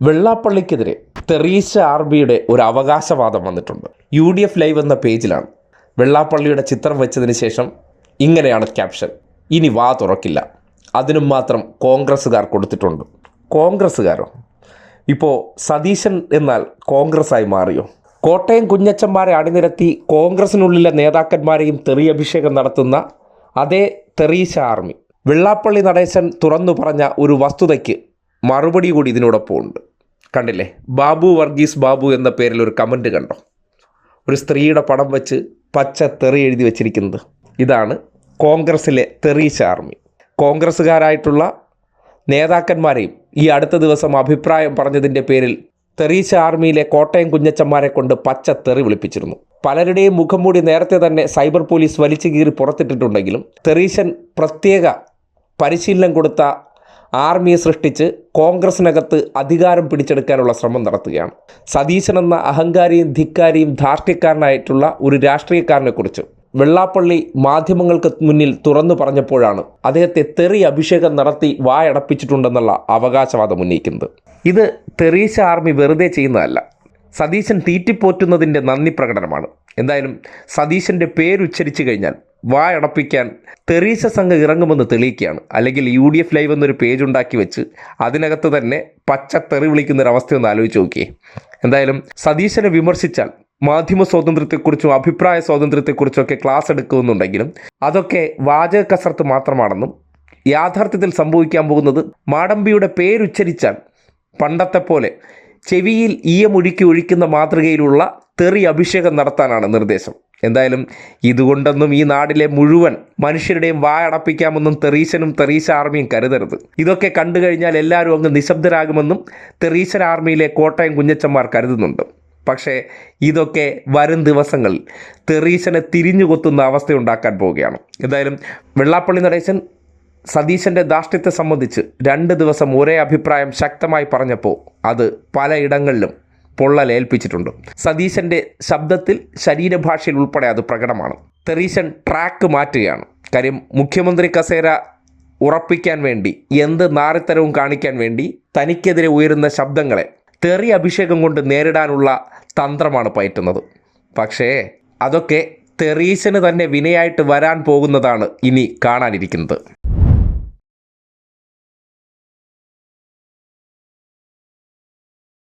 വെള്ളാപ്പള്ളിക്കെതിരെ തെറീസ R ബിയുടെ ഒരു അവകാശവാദം വന്നിട്ടുണ്ട്. യു ഡി എഫ് ലൈവ് എന്ന പേജിലാണ് വെള്ളാപ്പള്ളിയുടെ ചിത്രം വെച്ചതിന് ശേഷം ഇങ്ങനെയാണ് ക്യാപ്ഷൻ. ഇനി വാ തുറക്കില്ല. അതിനും മാത്രം കോൺഗ്രസ്സുകാർ കൊടുത്തിട്ടുണ്ട്. കോൺഗ്രസ്സുകാരോ? ഇപ്പോൾ സതീശൻ എന്നാൽ കോൺഗ്രസ്സായി മാറിയോ? കോട്ടയം കുഞ്ഞച്ചന്മാരെ അണിനിരത്തി കോൺഗ്രസിനുള്ളിലെ നേതാക്കന്മാരെയും തെറിയഭിഷേകം നടത്തുന്ന അതേ തെറീശ ആർമി. വെള്ളാപ്പള്ളി നടേശൻ തുറന്നു പറഞ്ഞ ഒരു വസ്തുതയ്ക്ക് മറുപടി കൂടി ഇതിനോടൊപ്പം ഉണ്ട് കണ്ടില്ലേ? ബാബു വർഗീസ് ബാബു എന്ന പേരിൽ ഒരു കമന്റ് കണ്ടോ? ഒരു സ്ത്രീയുടെ പടം വെച്ച് പച്ച തെറി എഴുതി വെച്ചിരിക്കുന്നത്. ഇതാണ് കോൺഗ്രസ്സിലെ തെറി ആർമി കോൺഗ്രസ്സുകാരായിട്ടുള്ള നേതാക്കന്മാരെയും ഈ അടുത്ത ദിവസം അഭിപ്രായം പറഞ്ഞതിന്റെ പേരിൽ തെറീച്ച ആർമിയിലെ കോട്ടയം കുഞ്ഞച്ചന്മാരെ കൊണ്ട് പച്ച തെറി വിളിപ്പിച്ചിരുന്നു. പലരുടെയും മുഖംമൂടി നേരത്തെ തന്നെ സൈബർ പോലീസ് വലിച്ചു കീറി പുറത്തിട്ടിട്ടുണ്ടെങ്കിലും തെറീശൻ പ്രത്യേക പരിശീലനം കൊടുത്ത ആർമിയെ സൃഷ്ടിച്ച് കോൺഗ്രസിനകത്ത് അധികാരം പിടിച്ചെടുക്കാനുള്ള ശ്രമം നടത്തുകയാണ്. സതീശൻ എന്ന അഹങ്കാരിയും ധിക്കാരിയും ധാർഷ്ട്യക്കാരനായിട്ടുള്ള ഒരു രാഷ്ട്രീയക്കാരനെക്കുറിച്ച് വെള്ളാപ്പള്ളി മാധ്യമങ്ങൾക്ക് മുന്നിൽ തുറന്നു പറഞ്ഞപ്പോഴാണ് അദ്ദേഹത്തെ തെറി അഭിഷേകം നടത്തി വായടപ്പിച്ചിട്ടുണ്ടെന്നുള്ള അവകാശവാദം ഉന്നയിക്കുന്നത്. ഇത് തെറീശ ആർമി വെറുതെ ചെയ്യുന്നതല്ല. സതീശൻ തീറ്റിപ്പോറ്റുന്നതിന്റെ നന്ദി പ്രകടനമാണ്. എന്തായാലും സതീശന്റെ പേരുച്ചരിച്ചു കഴിഞ്ഞാൽ വായടപ്പിക്കാൻ തെറീസ സംഘം ഇറങ്ങുമെന്ന് തെളിയിക്കുകയാണ്. അല്ലെങ്കിൽ യു ഡി എഫ് ലൈവ് എന്നൊരു പേജ് ഉണ്ടാക്കി വെച്ച് അതിനകത്ത് തന്നെ പച്ച തെറി വിളിക്കുന്ന ഒരു അവസ്ഥ ഒന്ന് ആലോചിച്ച് നോക്കിയേ. എന്തായാലും സതീശനെ വിമർശിച്ചാൽ മാധ്യമ സ്വാതന്ത്ര്യത്തെക്കുറിച്ചും അഭിപ്രായ സ്വാതന്ത്ര്യത്തെക്കുറിച്ചും ഒക്കെ ക്ലാസ് എടുക്കുമെന്നുണ്ടെങ്കിലും അതൊക്കെ വാചക കസർത്ത് മാത്രമാണെന്നും യാഥാർത്ഥ്യത്തിൽ സംഭവിക്കാൻ പോകുന്നത് മാടമ്പിയുടെ പേരുച്ചരിച്ചാൽ പണ്ടത്തെ പോലെ ചെവിയിൽ ഈയമൊഴുക്കി ഒഴിക്കുന്ന മാതൃകയിലുള്ള തെറി അഭിഷേകം നടത്താനാണ് നിർദ്ദേശം. എന്തായാലും ഇതുകൊണ്ടൊന്നും ഈ നാടിലെ മുഴുവൻ മനുഷ്യരുടെയും വായടപ്പിക്കാമെന്നും തെറീശനും തെറീശ ആർമിയും കരുതരുത്. ഇതൊക്കെ കണ്ടു കഴിഞ്ഞാൽ എല്ലാവരും അങ്ങ് നിശബ്ദരാകുമെന്നും തെറീശൻ ആർമിയിലെ കോട്ടയം കുഞ്ഞച്ചന്മാർ കരുതുന്നുണ്ട്. പക്ഷേ ഇതൊക്കെ വരും ദിവസങ്ങളിൽ കൊത്തുന്ന അവസ്ഥയുണ്ടാക്കാൻ പോവുകയാണ്. എന്തായാലും വെള്ളാപ്പള്ളി നടേശൻ സതീശന്റെ ധാർഷ്ട്യത്തെ സംബന്ധിച്ച് രണ്ട് ദിവസം ഒരേ അഭിപ്രായം ശക്തമായി പറഞ്ഞപ്പോൾ അത് പലയിടങ്ങളിലും പൊള്ളലേൽപ്പിച്ചിട്ടുണ്ട് സതീശന്റെ ശബ്ദത്തിൽ ശരീരഭാഷയിൽ ഉൾപ്പെടെ അത് പ്രകടമാണ്. തെറീശൻ ട്രാക്ക് മാറ്റുകയാണ്. കാര്യം മുഖ്യമന്ത്രി കസേര ഉറപ്പിക്കാൻ വേണ്ടി എന്ത് നാറിത്തരവും കാണിക്കാൻ വേണ്ടി തനിക്കെതിരെ ഉയരുന്ന ശബ്ദങ്ങളെ തെറി അഭിഷേകം കൊണ്ട് നേരിടാനുള്ള തന്ത്രമാണ് പയറ്റുന്നത്. പക്ഷേ അതൊക്കെ തെറീശന് തന്നെ വിനയായിട്ട് വരാൻ പോകുന്നതാണ് ഇനി കാണാനിരിക്കുന്നത്.